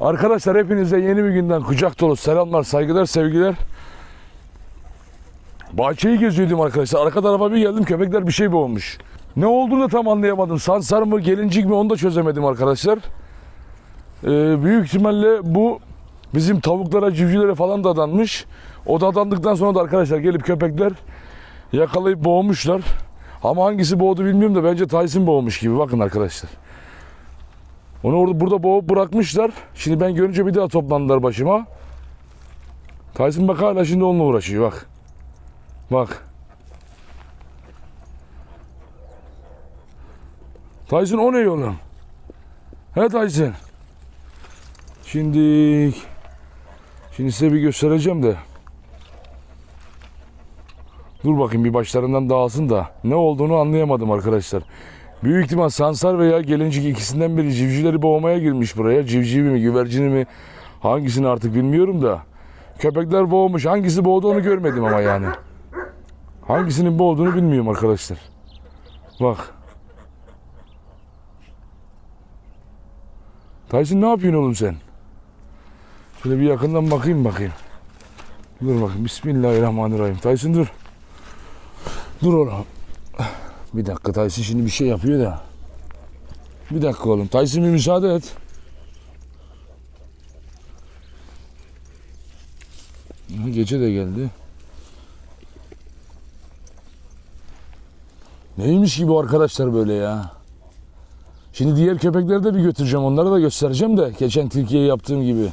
Arkadaşlar hepinize yeni bir günden kucak dolu selamlar, saygılar, sevgiler. Bahçeyi geziyordum arkadaşlar. Arka tarafa bir geldim köpekler bir şey boğmuş. Ne olduğunu da tam anlayamadım. Sansar mı, gelincik mi onu da çözemedim arkadaşlar. Ee, büyük ihtimalle bu bizim tavuklara, civcivlere falan da adanmış. O da adandıktan sonra da arkadaşlar gelip köpekler yakalayıp boğmuşlar. Ama hangisi boğdu bilmiyorum da bence Tyson boğmuş gibi. Bakın arkadaşlar. Onu orada burada boğup bırakmışlar. Şimdi ben görünce bir daha toplandılar başıma. Tyson bak hala şimdi onunla uğraşıyor bak. Bak. Tyson o ne oğlum? He Tyson. Şimdi şimdi size bir göstereceğim de. Dur bakayım bir başlarından dağılsın da ne olduğunu anlayamadım arkadaşlar. Büyük ihtimal Sansar veya Gelincik ikisinden biri civcivleri boğmaya girmiş buraya. Civcivi mi, güvercini mi, hangisini artık bilmiyorum da. Köpekler boğmuş. Hangisi boğdu onu görmedim ama yani. Hangisinin boğduğunu bilmiyorum arkadaşlar. Bak. Tyson ne yapıyorsun oğlum sen? Şöyle bir yakından bakayım bakayım. Dur bakayım. Bismillahirrahmanirrahim. Tyson dur. Dur oğlum. Bir dakika Tyson şimdi bir şey yapıyor da. Bir dakika oğlum. Tyson bir müsaade et. Gece de geldi. Neymiş gibi arkadaşlar böyle ya. Şimdi diğer köpekleri de bir götüreceğim. Onları da göstereceğim de. Geçen Türkiye'ye yaptığım gibi.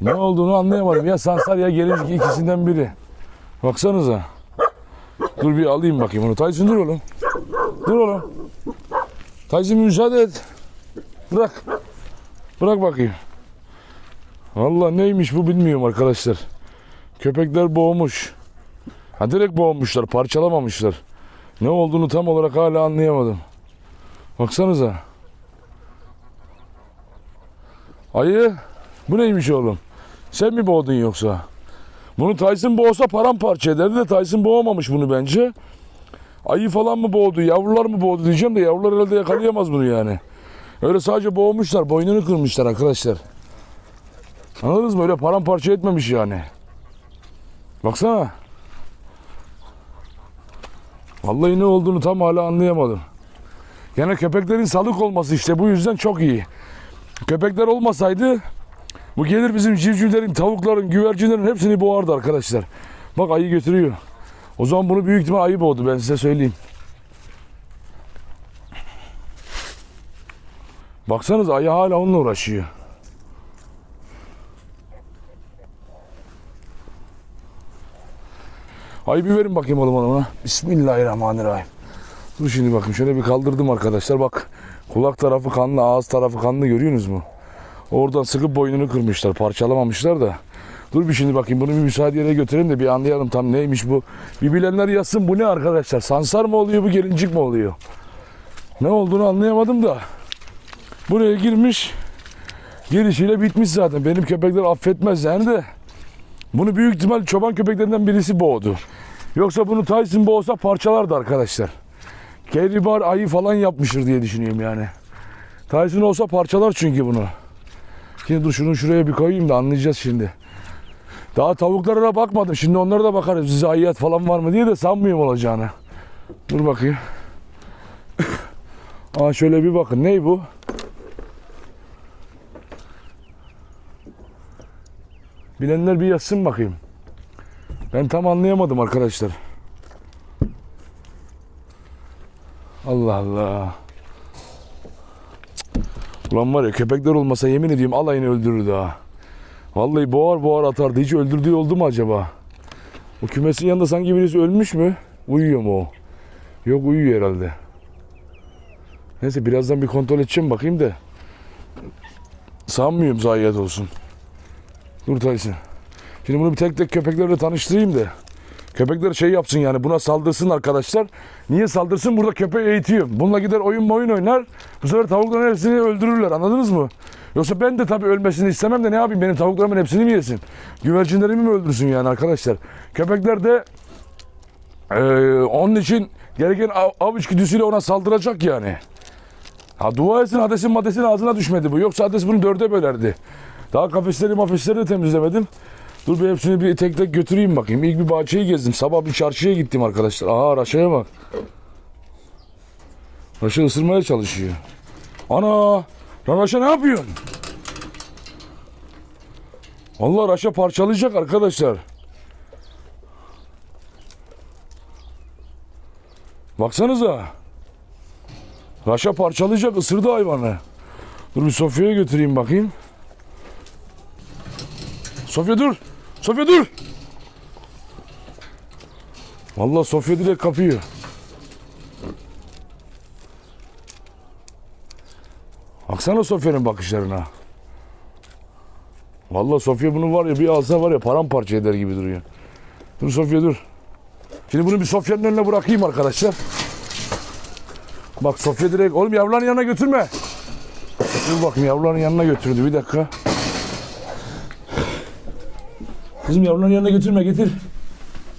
Ne olduğunu anlayamadım. Ya Sansar ya Gelincik ikisinden biri. Baksanıza. Dur bir alayım bakayım onu. Tyson dur oğlum. Dur oğlum. Bir müsaade et. Bırak. Bırak bakayım. Vallahi neymiş bu bilmiyorum arkadaşlar. Köpekler boğmuş. Ha direkt boğmuşlar, parçalamamışlar. Ne olduğunu tam olarak hala anlayamadım. Baksanıza. Ayı, bu neymiş oğlum? Sen mi boğdun yoksa? Bunu Tyson boğsa paramparça ederdi de Tyson boğamamış bunu bence. Ayı falan mı boğdu, yavrular mı boğdu diyeceğim de yavrular herhalde yakalayamaz bunu yani. Öyle sadece boğmuşlar, boynunu kırmışlar arkadaşlar. Anladınız mı? Öyle paramparça etmemiş yani. Baksana. Vallahi ne olduğunu tam hala anlayamadım. Gene köpeklerin salık olması işte bu yüzden çok iyi. Köpekler olmasaydı bu gelir bizim civcivlerin, tavukların, güvercinlerin hepsini boğardı arkadaşlar. Bak ayı götürüyor. O zaman bunu büyük ihtimal ayı boğdu ben size söyleyeyim. Baksanız ayı hala onunla uğraşıyor. Ayı bir verin bakayım oğlum ona. Bismillahirrahmanirrahim. Dur şimdi bakın şöyle bir kaldırdım arkadaşlar. Bak kulak tarafı kanlı, ağız tarafı kanlı görüyorsunuz mu? Oradan sıkıp boynunu kırmışlar. Parçalamamışlar da. Dur bir şimdi bakayım bunu bir müsaade yere götürelim de bir anlayalım tam neymiş bu. Bir bilenler yazsın bu ne arkadaşlar? Sansar mı oluyor bu gelincik mi oluyor? Ne olduğunu anlayamadım da. Buraya girmiş. Girişiyle bitmiş zaten. Benim köpekler affetmez yani de. Bunu büyük ihtimal çoban köpeklerinden birisi boğdu. Yoksa bunu Tyson boğsa parçalardı arkadaşlar. Keribar ayı falan yapmıştır diye düşünüyorum yani. Tyson olsa parçalar çünkü bunu. Şimdi dur şunu şuraya bir koyayım da anlayacağız şimdi. Daha tavuklara bakmadım. Şimdi onlara da bakarız. Size ayyat falan var mı diye de sanmıyorum olacağını. Dur bakayım. Aa şöyle bir bakın. Ney bu? Bilenler bir yazsın bakayım. Ben tam anlayamadım arkadaşlar. Allah Allah. Ulan var ya köpekler olmasa yemin ediyorum alayını öldürürdü ha. Vallahi boğar boğar atardı. Hiç öldürdüğü oldu mu acaba? O kümesin yanında sanki birisi ölmüş mü? Uyuyor mu o? Yok uyuyor herhalde. Neyse birazdan bir kontrol edeceğim bakayım da. Sanmıyorum zayiat olsun. Dur Tyson. Şimdi bunu bir tek tek köpeklerle tanıştırayım da. Köpekler şey yapsın yani buna saldırsın arkadaşlar. Niye saldırsın? Burada köpeği eğitiyor. Bununla gider oyun oyun oynar. Bu sefer tavukların hepsini öldürürler anladınız mı? Yoksa ben de tabii ölmesini istemem de ne yapayım benim tavuklarımın hepsini mi yesin? Güvercinlerimi mi öldürsün yani arkadaşlar? Köpekler de eee, onun için gereken av, av içgüdüsüyle ona saldıracak yani. Ha dua etsin Hades'in madesin ağzına düşmedi bu. Yoksa Hades bunu dörde bölerdi. Daha kafesleri mafesleri de temizlemedim. Dur bir hepsini bir tek tek götüreyim bakayım. İlk bir bahçeyi gezdim. Sabah bir çarşıya gittim arkadaşlar. Aha Raşa'ya bak. Raşa ısırmaya çalışıyor. Ana! Lan Raşa ne yapıyorsun? Allah Raşa parçalayacak arkadaşlar. Baksanıza. Raşa parçalayacak ısırdı hayvanı. Dur bir Sofya'ya götüreyim bakayım. Sofya dur. Sofya dur. Vallahi Sofya direkt kapıyor. Baksana Sofya'nın bakışlarına. Vallahi Sofya bunu var ya bir alsa var ya paramparça eder gibi duruyor. Dur Sofya dur. Şimdi bunu bir Sofya'nın önüne bırakayım arkadaşlar. Bak Sofya direkt oğlum yavruların yanına götürme. Dur bakayım yavruların yanına götürdü bir dakika. Kızım yavruların yanına götürme getir.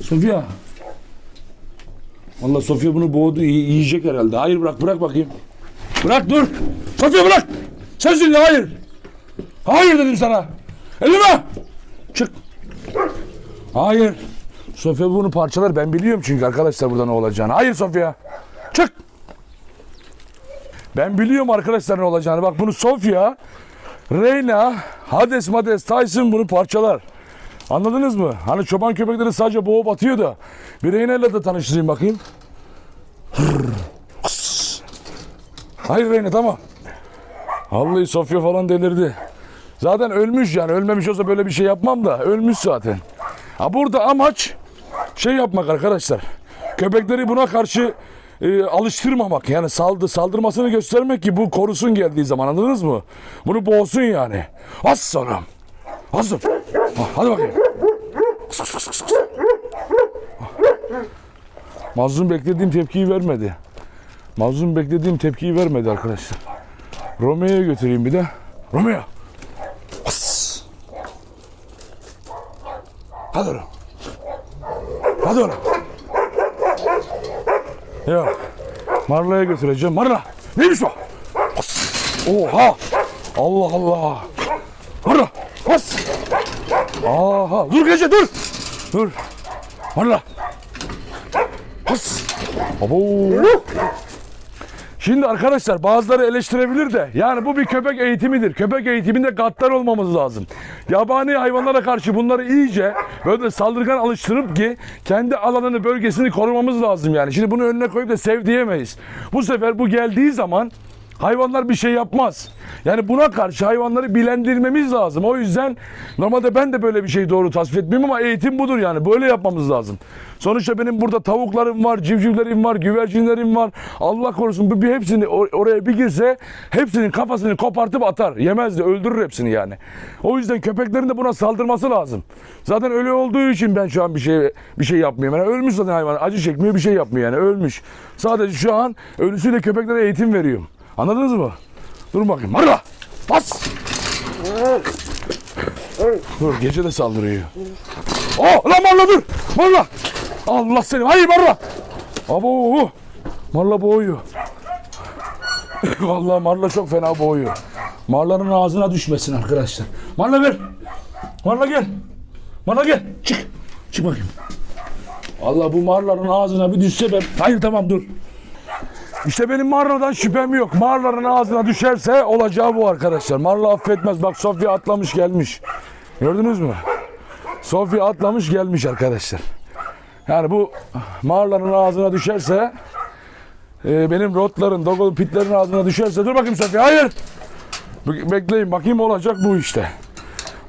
Sofya. Vallahi Sofya bunu boğdu yi- yiyecek herhalde. Hayır bırak bırak bakayım. Bırak dur. Sofya bırak. Sen dinle hayır. Hayır dedim sana. Elime. Çık. Hayır. Sofya bunu parçalar ben biliyorum çünkü arkadaşlar burada ne olacağını. Hayır Sofya. Çık. Ben biliyorum arkadaşlar ne olacağını. Bak bunu Sofya, Reyna, Hades, Mades, Tyson bunu parçalar. Anladınız mı? Hani çoban köpekleri sadece boğup atıyor da. Bir Reyna ile de tanıştırayım bakayım. Hayır Reyna tamam. Vallahi Sofya falan delirdi. Zaten ölmüş yani. Ölmemiş olsa böyle bir şey yapmam da. Ölmüş zaten. Ha burada amaç şey yapmak arkadaşlar. Köpekleri buna karşı e, alıştırmamak. Yani saldı saldırmasını göstermek ki bu korusun geldiği zaman anladınız mı? Bunu boğsun yani. Az sonra. Hazır. Ha, Hadi bakayım. Mazlum beklediğim tepkiyi vermedi. Mazlum beklediğim tepkiyi vermedi arkadaşlar. Romeo'ya götüreyim bir de. Romeo. Hıs. Hadi oğlum. Hadi oğlum. Yok. Marla'ya götüreceğim. Marla. Neymiş o? Hıs. Oha. Allah Allah. Marla. Aha. Dur gece dur. Dur. Marla. Hıs. Abo. Şimdi arkadaşlar bazıları eleştirebilir de yani bu bir köpek eğitimidir. Köpek eğitiminde gaddar olmamız lazım. Yabani hayvanlara karşı bunları iyice böyle saldırgan alıştırıp ki kendi alanını bölgesini korumamız lazım yani. Şimdi bunu önüne koyup da sev diyemeyiz. Bu sefer bu geldiği zaman hayvanlar bir şey yapmaz. Yani buna karşı hayvanları bilendirmemiz lazım. O yüzden normalde ben de böyle bir şey doğru tasvip etmiyorum ama eğitim budur yani. Böyle yapmamız lazım. Sonuçta benim burada tavuklarım var, civcivlerim var, güvercinlerim var. Allah korusun bu bir hepsini or- oraya bir girse hepsinin kafasını kopartıp atar. Yemez de öldürür hepsini yani. O yüzden köpeklerin de buna saldırması lazım. Zaten ölü olduğu için ben şu an bir şey bir şey yapmıyorum. Yani ölmüş zaten hayvan. Acı çekmiyor bir şey yapmıyor yani ölmüş. Sadece şu an ölüsüyle köpeklere eğitim veriyorum. Anladınız mı? Dur bakayım. Marla! Bas! Dur gece de saldırıyor. Oh lan Marla dur! Marla! Allah seni! Hayır Marla! Abo! Marla boğuyor. Vallahi Marla çok fena boğuyor. Marlanın ağzına düşmesin arkadaşlar. Marla ver! Marla gel! Marla gel! Çık! Çık bakayım. Allah bu marların ağzına bir düşse ben... Hayır tamam dur. İşte benim Marla'dan şüphem yok. Marla'nın ağzına düşerse olacağı bu arkadaşlar. Marla affetmez. Bak Sofya atlamış gelmiş. Gördünüz mü? Sofya atlamış gelmiş arkadaşlar. Yani bu Marla'nın ağzına düşerse e, benim rotların, dogol pitlerin ağzına düşerse dur bakayım Sofya. Hayır. Be- Bekleyin bakayım olacak bu işte.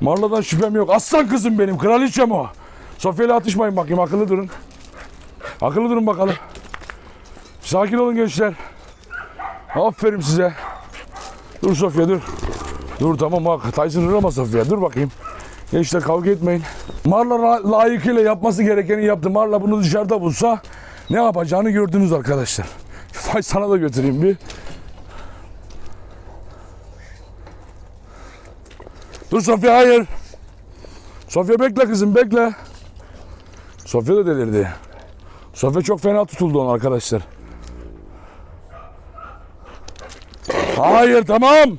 Marla'dan şüphem yok. Aslan kızım benim. Kraliçem o. Sofya ile atışmayın bakayım. Akıllı durun. Akıllı durun bakalım. Sakin olun gençler. Aferin size. Dur Sofya dur. Dur tamam bak Tyson ama Sofya dur bakayım. Gençler kavga etmeyin. Marla la- layıkıyla yapması gerekeni yaptı. Marla bunu dışarıda bulsa ne yapacağını gördünüz arkadaşlar. Fay sana da götüreyim bir. Dur Sofya hayır. Sofya bekle kızım bekle. Sofya da delirdi. Sofya çok fena tutuldu ona arkadaşlar. Hayır tamam.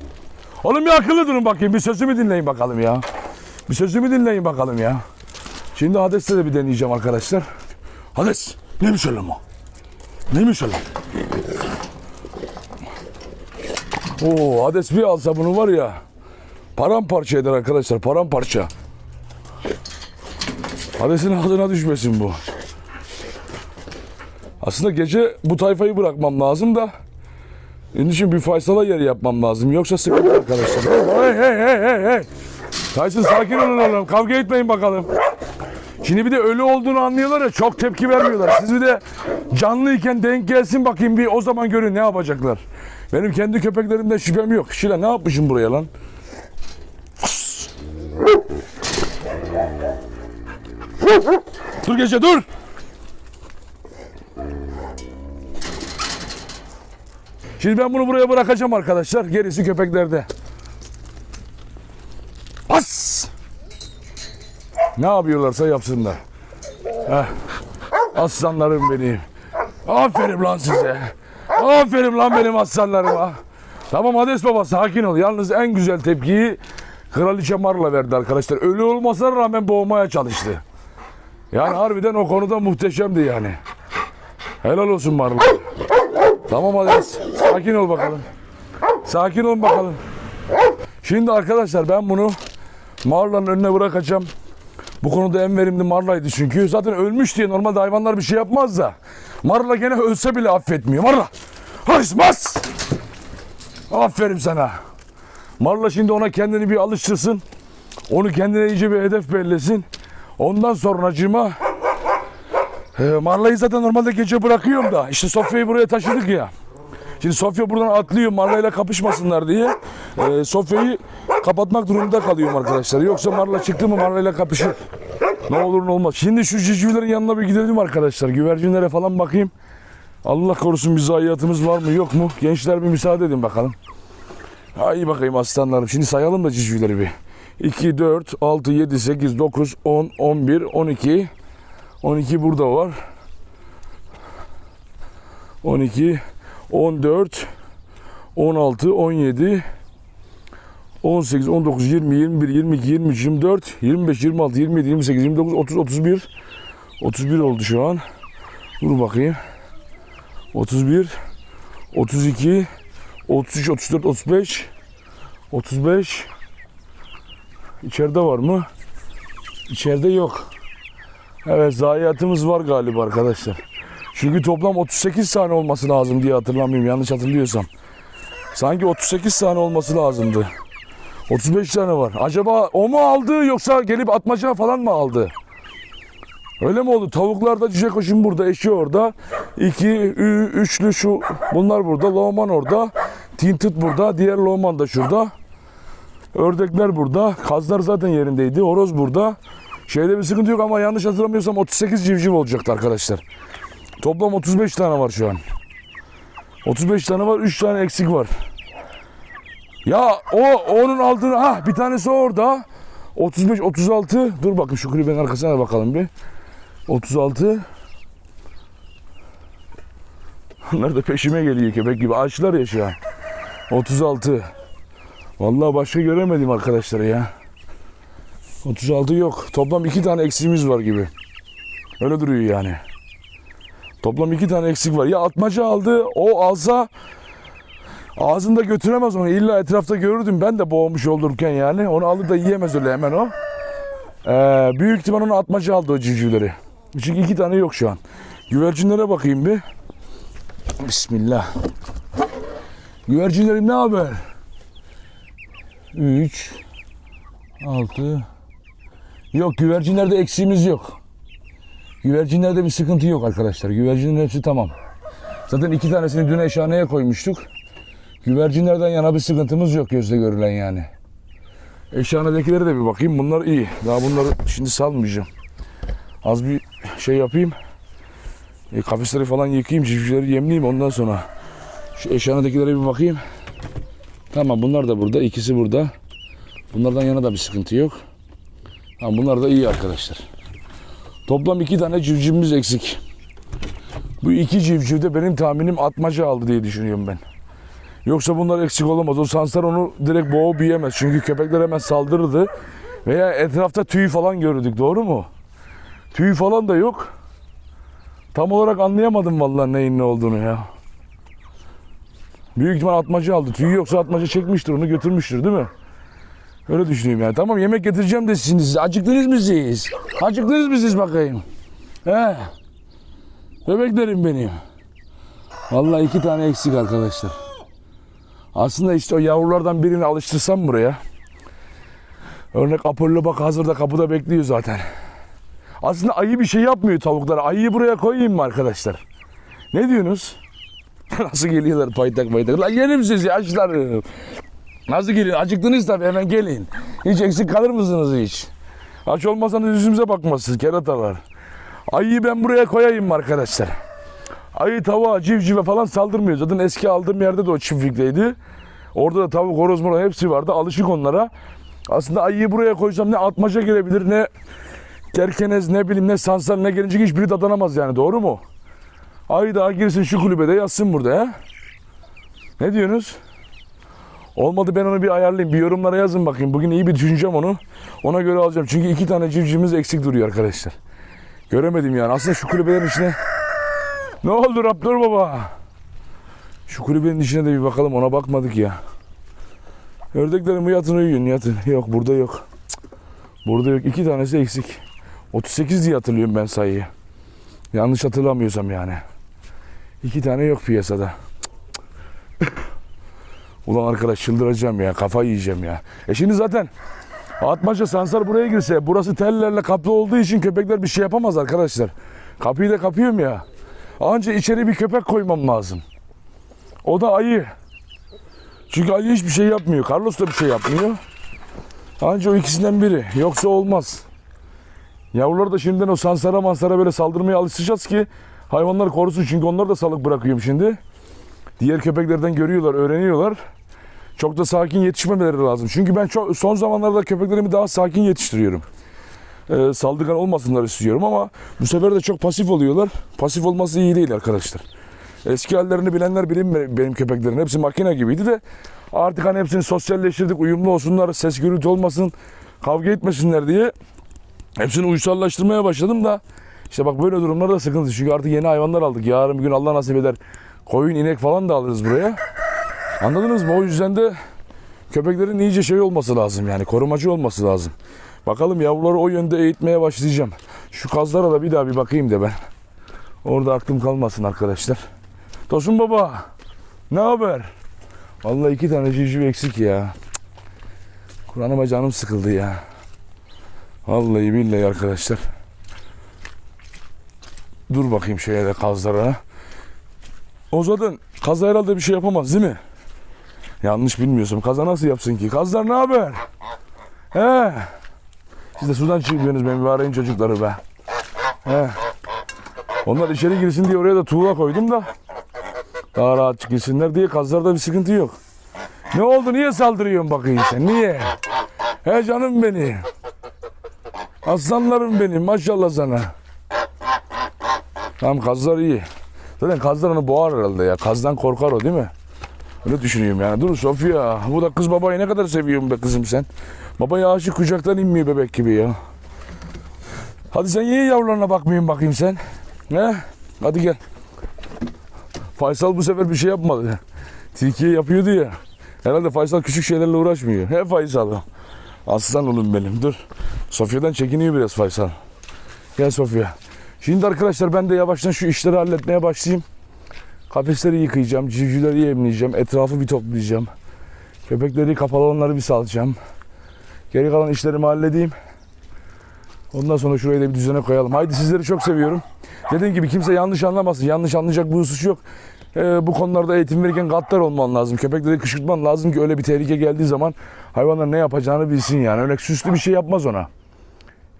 Oğlum bir akıllı durun bakayım. Bir sözümü dinleyin bakalım ya. Bir sözümü dinleyin bakalım ya. Şimdi Hades'te de bir deneyeceğim arkadaşlar. Hades. Neymiş öyle o? Neymiş öyle? Oo Hades bir alsa bunu var ya. Paramparça eder arkadaşlar. Paramparça. Hades'in ağzına düşmesin bu. Aslında gece bu tayfayı bırakmam lazım da. Onun için bir Faysal'a yer yapmam lazım. Yoksa sıkıntı arkadaşlar. Hey hey hey hey hey. Tyson sakin olun oğlum. Kavga etmeyin bakalım. Şimdi bir de ölü olduğunu anlıyorlar ya çok tepki vermiyorlar. Siz bir de canlıyken denk gelsin bakayım bir o zaman görün ne yapacaklar. Benim kendi köpeklerimden şüphem yok. Şile ne yapmışım buraya lan? Dur gece dur. Şimdi ben bunu buraya bırakacağım arkadaşlar. Gerisi köpeklerde. As! Ne yapıyorlarsa yapsınlar. Heh. Aslanlarım benim. Aferin lan size. Aferin lan benim aslanlarıma. Tamam Hades baba sakin ol. Yalnız en güzel tepkiyi Kraliçe Marla verdi arkadaşlar. Ölü olmasına rağmen boğmaya çalıştı. Yani harbiden o konuda muhteşemdi yani. Helal olsun Marla. Tamam Hades. Sakin ol bakalım. Sakin ol bakalım. Şimdi arkadaşlar ben bunu Marla'nın önüne bırakacağım. Bu konuda en verimli Marla'ydı çünkü. Zaten ölmüş diye normalde hayvanlar bir şey yapmaz da. Marla gene ölse bile affetmiyor. Marla! Hırsmaz! Aferin sana. Marla şimdi ona kendini bir alıştırsın. Onu kendine iyice bir hedef bellesin. Ondan sonracığıma ee, Marla'yı zaten normalde gece bırakıyorum da. işte Sofya'yı buraya taşıdık ya. Şimdi Sofya buradan atlıyor Marla'yla kapışmasınlar diye. Ee, Sofya'yı kapatmak durumunda kalıyorum arkadaşlar. Yoksa Marla çıktı mı Marla'yla kapışır. Ne olur ne olmaz. Şimdi şu civcivlerin yanına bir gidelim arkadaşlar. Güvercinlere falan bakayım. Allah korusun bir zayiatımız var mı yok mu? Gençler bir müsaade edin bakalım. İyi bakayım aslanlarım. Şimdi sayalım da civcivleri bir. 2, 4, 6, 7, 8, 9, 10, 11, 12. 12 burada var. 12, 14, 16, 17, 18, 19, 20, 21, 22, 23, 24, 25, 26, 27, 28, 29, 30, 31. 31 oldu şu an. Dur bakayım. 31, 32, 33, 34, 35, 35. İçeride var mı? İçeride yok. Evet zayiatımız var galiba arkadaşlar. Çünkü toplam 38 tane olması lazım diye hatırlamıyorum yanlış hatırlıyorsam. Sanki 38 tane olması lazımdı. 35 tane var. Acaba o mu aldı yoksa gelip atmaca falan mı aldı? Öyle mi oldu? Tavuklar da cüce koşun burada, eşi orada. İki, ü, üçlü şu, bunlar burada. Loğman orada. Tintit burada. Diğer loğman da şurada. Ördekler burada. Kazlar zaten yerindeydi. Horoz burada. Şeyde bir sıkıntı yok ama yanlış hatırlamıyorsam 38 civciv olacaktı arkadaşlar. Toplam 35 tane var şu an. 35 tane var, 3 tane eksik var. Ya o onun aldığını ha bir tanesi orada. 35 36 dur bakın şu kulübenin arkasına bakalım bir. 36 Bunlar da peşime geliyor köpek gibi. Açlar ya şu an. 36 Vallahi başka göremedim arkadaşlar ya. 36 yok. Toplam iki tane eksiğimiz var gibi. Öyle duruyor yani. Toplam iki tane eksik var. Ya atmaca aldı. O alsa ağzında götüremez onu. İlla etrafta görürdüm. Ben de boğmuş olurken yani. Onu alır da yiyemez öyle hemen o. Ee, büyük ihtimal onu atmaca aldı o civcivleri. Çünkü iki tane yok şu an. Güvercinlere bakayım bir. Bismillah. Güvercinlerim ne haber? 3 6 Yok güvercinlerde eksiğimiz yok. Güvercinlerde bir sıkıntı yok arkadaşlar. Güvercinin hepsi tamam. Zaten iki tanesini dün eşhaneye koymuştuk. Güvercinlerden yana bir sıkıntımız yok gözle görülen yani. Eşhanedekilere de bir bakayım. Bunlar iyi. Daha bunları şimdi salmayacağım. Az bir şey yapayım. E, kafesleri falan yıkayayım. Civcivleri yemleyeyim ondan sonra. Şu eşhanedekilere bir bakayım. Tamam bunlar da burada. ikisi burada. Bunlardan yana da bir sıkıntı yok. Tamam bunlar da iyi arkadaşlar. Toplam iki tane civcivimiz eksik. Bu iki civciv de benim tahminim atmaca aldı diye düşünüyorum ben. Yoksa bunlar eksik olamaz. O sansar onu direkt boğup yiyemez. Çünkü köpekler hemen saldırırdı. Veya etrafta tüy falan gördük. Doğru mu? Tüy falan da yok. Tam olarak anlayamadım vallahi neyin ne olduğunu ya. Büyük ihtimal atmaca aldı. Tüy yoksa atmaca çekmiştir onu götürmüştür değil mi? Öyle düşünüyorum yani. Tamam yemek getireceğim de şimdi size. Acıktınız mı siz? Acıktınız mı siz bakayım? He? Bebeklerim benim. Vallahi iki tane eksik arkadaşlar. Aslında işte o yavrulardan birini alıştırsam buraya. Örnek Apollo bak hazırda kapıda bekliyor zaten. Aslında ayı bir şey yapmıyor tavuklara. Ayıyı buraya koyayım mı arkadaşlar? Ne diyorsunuz? Nasıl geliyorlar paytak paytak? Lan yerim sizi açlarım. Nasıl geliyor? Acıktınız tabii hemen gelin. Hiç eksik kalır mısınız hiç? Aç olmasanız yüzümüze bakmazsınız keratalar. Ayıyı ben buraya koyayım arkadaşlar? Ayı tavuğa civcive falan saldırmıyor. Zaten eski aldığım yerde de o çiftlikteydi. Orada da tavuk, horoz, moroz hepsi vardı. Alışık onlara. Aslında ayıyı buraya koysam ne atmaca girebilir ne kerkenez ne bileyim ne sansar ne gelince hiçbiri dadanamaz yani doğru mu? Ayı daha girsin şu kulübede yatsın burada he. Ne diyorsunuz? Olmadı ben onu bir ayarlayayım. Bir yorumlara yazın bakayım. Bugün iyi bir düşüneceğim onu. Ona göre alacağım. Çünkü iki tane civcivimiz eksik duruyor arkadaşlar. Göremedim yani. Aslında şu kulübelerin içine... Ne oldu Raptor baba? Şu kulübenin içine de bir bakalım. Ona bakmadık ya. Ördeklerim yatın uyuyun yatın. Yok burada yok. Burada yok. İki tanesi eksik. 38 diye hatırlıyorum ben sayıyı. Yanlış hatırlamıyorsam yani. İki tane yok piyasada. Ulan arkadaş çıldıracağım ya. Kafa yiyeceğim ya. E şimdi zaten Atmaca Sansar buraya girse burası tellerle kaplı olduğu için köpekler bir şey yapamaz arkadaşlar. Kapıyı da kapıyorum ya. Anca içeri bir köpek koymam lazım. O da ayı. Çünkü ayı hiçbir şey yapmıyor. Carlos da bir şey yapmıyor. Anca o ikisinden biri. Yoksa olmaz. Yavruları da şimdiden o sansara mansara böyle saldırmaya alışacağız ki hayvanlar korusun. Çünkü onlar da salık bırakıyorum şimdi. Diğer köpeklerden görüyorlar, öğreniyorlar. Çok da sakin yetişmemeleri lazım. Çünkü ben çok, son zamanlarda köpeklerimi daha sakin yetiştiriyorum. Ee, saldırgan olmasınlar istiyorum ama bu sefer de çok pasif oluyorlar. Pasif olması iyi değil arkadaşlar. Eski hallerini bilenler bilir benim köpeklerin. Hepsi makine gibiydi de artık hani hepsini sosyalleştirdik. Uyumlu olsunlar, ses gürültü olmasın, kavga etmesinler diye hepsini uysallaştırmaya başladım da işte bak böyle durumlarda sıkıntı. Çünkü artık yeni hayvanlar aldık. Yarın bir gün Allah nasip eder koyun, inek falan da alırız buraya. Anladınız mı? O yüzden de köpeklerin iyice şey olması lazım yani korumacı olması lazım. Bakalım yavruları o yönde eğitmeye başlayacağım. Şu kazlara da bir daha bir bakayım da ben. Orada aklım kalmasın arkadaşlar. Tosun baba ne haber? Vallahi iki tane civciv eksik ya. Kur'an'ıma canım sıkıldı ya. Vallahi billahi arkadaşlar. Dur bakayım şeye de kazlara. O zaten kaza herhalde bir şey yapamaz değil mi? Yanlış bilmiyorsam kaza nasıl yapsın ki? Kazlar ne haber? He. Siz de sudan çıkıyorsunuz benim bir arayın çocukları be. He. Onlar içeri girsin diye oraya da tuğla koydum da. Daha rahat girsinler diye kazlarda bir sıkıntı yok. Ne oldu? Niye saldırıyorsun bakayım sen? Niye? He canım benim. Aslanlarım benim. Maşallah sana. Tamam kazlar iyi. Zaten kazlar onu boğar herhalde ya. Kazdan korkar o değil mi? Öyle düşünüyorum yani. Dur Sofya. Bu da kız babayı ne kadar seviyorsun be kızım sen. Babaya aşık kucaktan inmiyor bebek gibi ya. Hadi sen niye yavrularına bakmayayım bakayım sen. He? Hadi gel. Faysal bu sefer bir şey yapmadı. Tilkiye yapıyordu ya. Herhalde Faysal küçük şeylerle uğraşmıyor. He Faysal. Aslan oğlum benim. Dur. Sofya'dan çekiniyor biraz Faysal. Gel Sofya. Şimdi arkadaşlar ben de yavaştan şu işleri halletmeye başlayayım. Kafesleri yıkayacağım, civcivleri yemleyeceğim, etrafı bir toplayacağım. Köpekleri kapalı olanları bir salacağım. Geri kalan işlerimi halledeyim. Ondan sonra şurayı da bir düzene koyalım. Haydi sizleri çok seviyorum. Dediğim gibi kimse yanlış anlamasın. Yanlış anlayacak bir husus yok. Ee, bu konularda eğitim verirken gaddar olman lazım. Köpekleri kışkırtman lazım ki öyle bir tehlike geldiği zaman hayvanlar ne yapacağını bilsin yani. Öyle süslü bir şey yapmaz ona.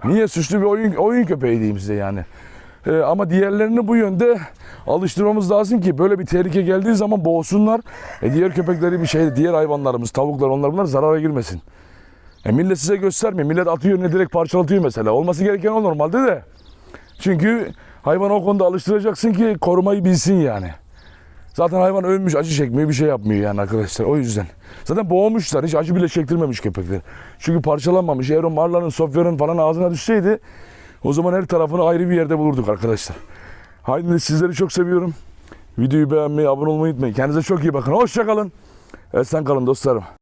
Niye süslü bir oyun oyun köpeği diyeyim size yani. Ee, ama diğerlerini bu yönde alıştırmamız lazım ki böyle bir tehlike geldiği zaman boğsunlar. E diğer köpekleri bir şey, diğer hayvanlarımız, tavuklar onlar bunlar zarara girmesin. E millet size göstermiyor. Millet atıyor ne direkt parçalatıyor mesela. Olması gereken o normalde de. Çünkü hayvanı o konuda alıştıracaksın ki korumayı bilsin yani. Zaten hayvan ölmüş acı çekmiyor bir şey yapmıyor yani arkadaşlar o yüzden. Zaten boğmuşlar hiç acı bile çektirmemiş köpekler. Çünkü parçalanmamış. Eğer o Marla'nın, Sofya'nın falan ağzına düşseydi o zaman her tarafını ayrı bir yerde bulurduk arkadaşlar. Haydi sizleri çok seviyorum. Videoyu beğenmeyi, abone olmayı unutmayın. Kendinize çok iyi bakın. Hoşçakalın. Esen kalın dostlarım.